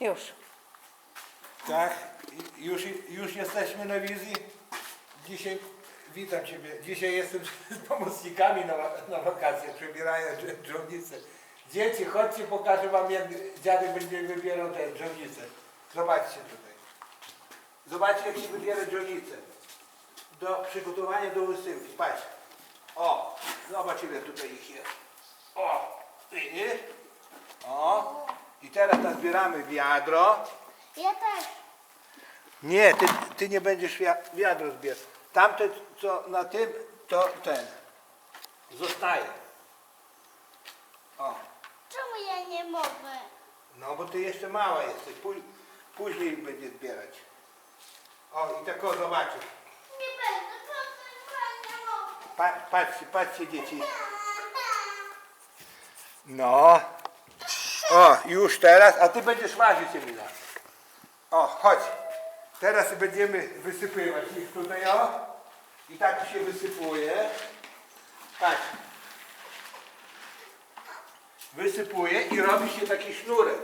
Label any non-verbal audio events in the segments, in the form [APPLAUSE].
Już. Tak, już, już jesteśmy na wizji. Dzisiaj, witam Ciebie, dzisiaj jestem z pomocnikami na, na wakacje, przebierają dż- dżownice. Dzieci, chodźcie, pokażę Wam jak dziadek będzie wybierał te dżownice. Zobaczcie tutaj. Zobaczcie jak się wybiera dżownice. Do przygotowania do wysyłki. Patrz. O, zobacz ile tutaj ich jest. O, widzisz? O, i teraz nazbieramy wiadro. Ja też. Nie, ty, ty nie będziesz wia- wiadro zbierał. Tamte, co na tym, to ten. Zostaje. O, Czemu ja nie mogę? no bo ty jeszcze mała jesteś. Później będzie zbierać. O, i tak o, zobaczysz. Nie będę, ja nie mogę. Pa, patrzcie, patrzcie dzieci. [LAUGHS] No. O, już teraz, a ty będziesz ważyć, Emila. O, chodź. Teraz będziemy wysypywać ich tutaj, o. I tak się wysypuje. Patrz. Wysypuje i robi się taki sznurek.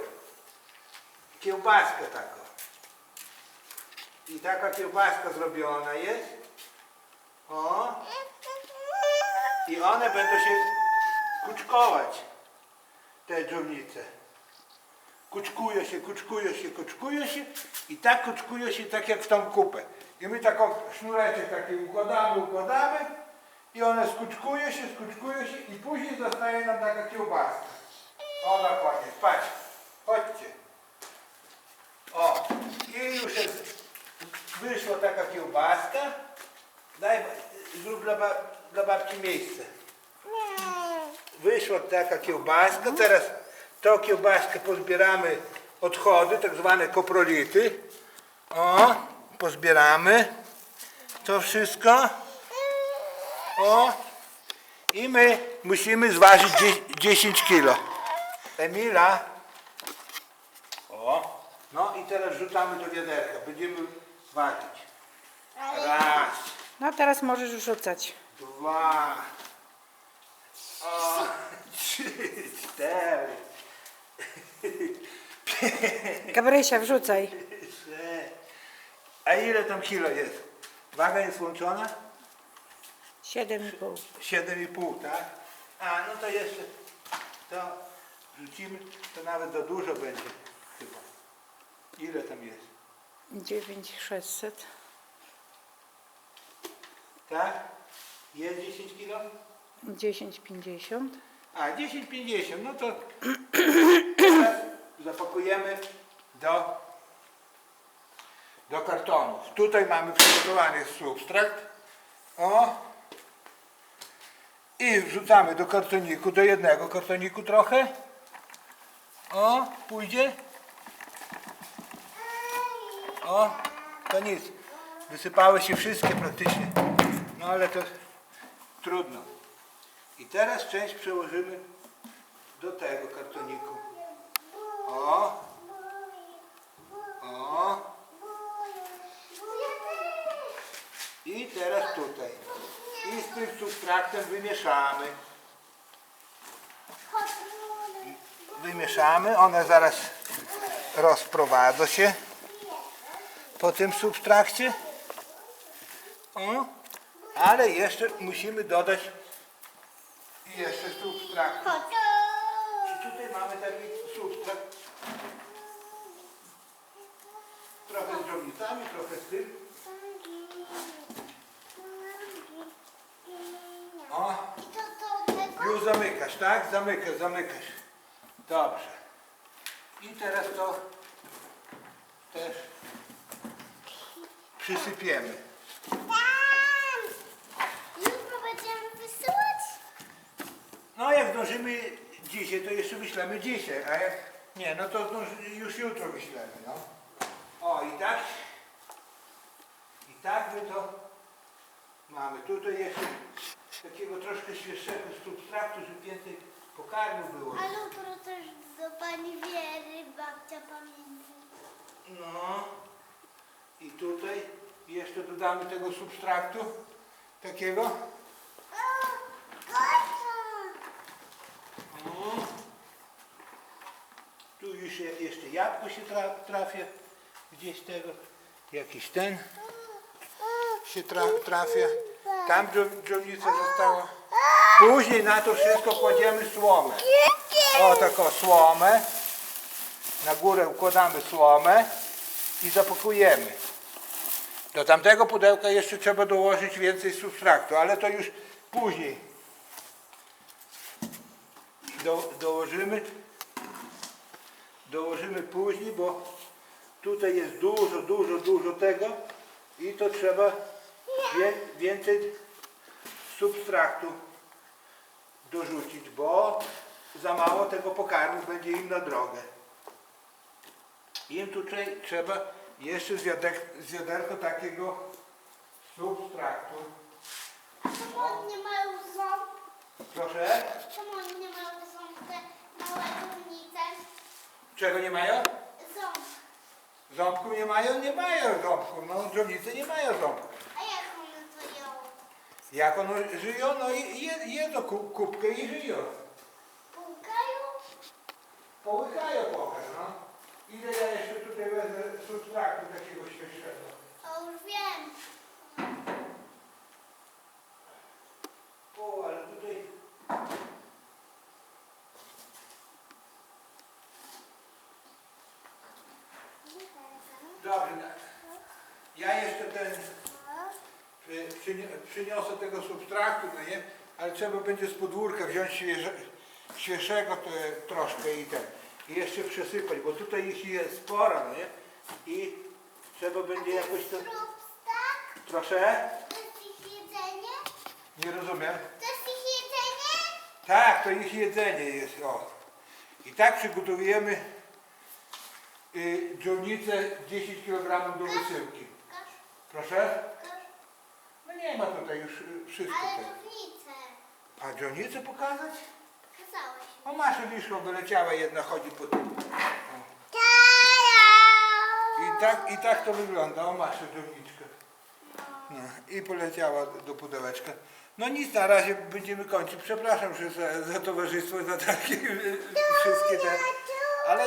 Kiełbaskę taką. I taka kiełbaska zrobiona jest. O. I one będą się kuczkować, te dżownice. Kuczkują się, kuczkują się, kuczkują się i tak kuczkują się tak jak w tą kupę. I my taką sznureczek taki układamy, układamy i one skuczkują się, skuczkują się i później zostaje nam taka kiełbaska. O koniec, patrz, chodźcie. O, i już jest, wyszła taka kiełbaska. Daj, zrób dla, dla babci miejsce. Wyszła taka kiełbaska, teraz tą kiełbaskę pozbieramy odchody, tak zwane koprolity. O, pozbieramy to wszystko. O, i my musimy zważyć dzie- 10 kilo. Emila. O, no i teraz rzucamy do wiaderka, będziemy ważyć. Raz, No teraz możesz rzucać. dwa, Gabrysia, wrzucaj. A ile tam kilo jest? Waga jest włączona? 7,5. 7,5, tak? A, no to jeszcze to rzucimy, to nawet za dużo będzie chyba. Ile tam jest? 9,600. Tak? Jest 10 kilo? 10,50. A, 10,50, no to zapakujemy do, do kartonów. Tutaj mamy przygotowany substrakt. O. I wrzucamy do kartoniku, do jednego kartoniku trochę. O, pójdzie. O, to nic. Wysypały się wszystkie praktycznie. No ale to trudno. I teraz część przełożymy do tego kartoniku. O, o. I teraz tutaj. I z tym substraktem wymieszamy. Wymieszamy, one zaraz rozprowadzą się po tym substrakcie. O, ale jeszcze musimy dodać jeszcze substrakt. I tutaj mamy taki substrat. Trochę z drobnicami, trochę z tym. O, już zamykasz, tak? Zamykasz, zamykasz. Dobrze. I teraz to też przysypiemy. Tam! Jutro będziemy wysyłać? No jak zdążymy dzisiaj, to jeszcze wyślemy dzisiaj, a jak nie, no to już jutro wyślemy, no. O i tak, i tak my to mamy. Tutaj jeszcze takiego troszkę świeższego substraktu, żeby więcej pokarmu było. A jutro też do pani Wiery babcia pamięta. No i tutaj jeszcze dodamy tego substraktu takiego. O, już jeszcze, jabłko się tra, trafia gdzieś tego, jakiś ten się tra, trafia. Tam dżownica została. Później na to wszystko kładziemy słomę. O taką słomę. Na górę układamy słomę i zapakujemy. Do tamtego pudełka jeszcze trzeba dołożyć więcej substraktu, ale to już później. Do, dołożymy, dołożymy później, bo tutaj jest dużo, dużo, dużo tego i to trzeba wie, więcej substraktu dorzucić, bo za mało tego pokarmu będzie im na drogę. Im tutaj trzeba jeszcze z, wiaderko takiego substraktu. Czemu oni nie mają ząb? Proszę, Czemu oni nie mają ząb, te małe górnice? Czego nie mają? Ząb. Ząbku nie mają? Nie mają ząbku. No, dżownice nie mają ząbku. A jak one to ją? Jak one żyją? No i je, jedzą ku- kubkę i żyją. Pukają? Połykają trochę, no. Ile ja jeszcze tutaj wezmę substraktu takiego świeżego? O, już wiem. O, ale tutaj... Dobrze, ja jeszcze ten y, przyni- przyniosę tego substraktu, no nie? Ale trzeba będzie z podwórka wziąć świeże, świeżego to, troszkę i ten. I jeszcze przesypać, bo tutaj ich jest sporo, no nie? I trzeba będzie jakoś to... Proszę? To jest ich jedzenie? Nie rozumiem. To jest ich jedzenie? Tak, to ich jedzenie jest, o. I tak przygotowujemy y, dżownicę 10 kg do wysyłki. Proszę? No nie ma tutaj już y, wszystko Ale tego. A dżownicę pokazać? Kazałeś. O, Masza Wiszło wyleciała, jedna chodzi po tym. I tak, I tak to wygląda, o Masza dżowniczka. No, I poleciała do pudełeczka. No nic, na razie będziemy kończyć. Przepraszam że za, za towarzystwo, za takie y, wszystkie te... Ale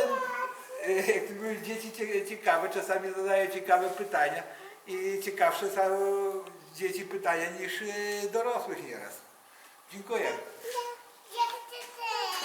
[LAUGHS] jak były dzieci cie- ciekawe, czasami zadają ciekawe pytania i ciekawsze są dzieci pytania niż y, dorosłych nieraz. Dziękuję. Nie.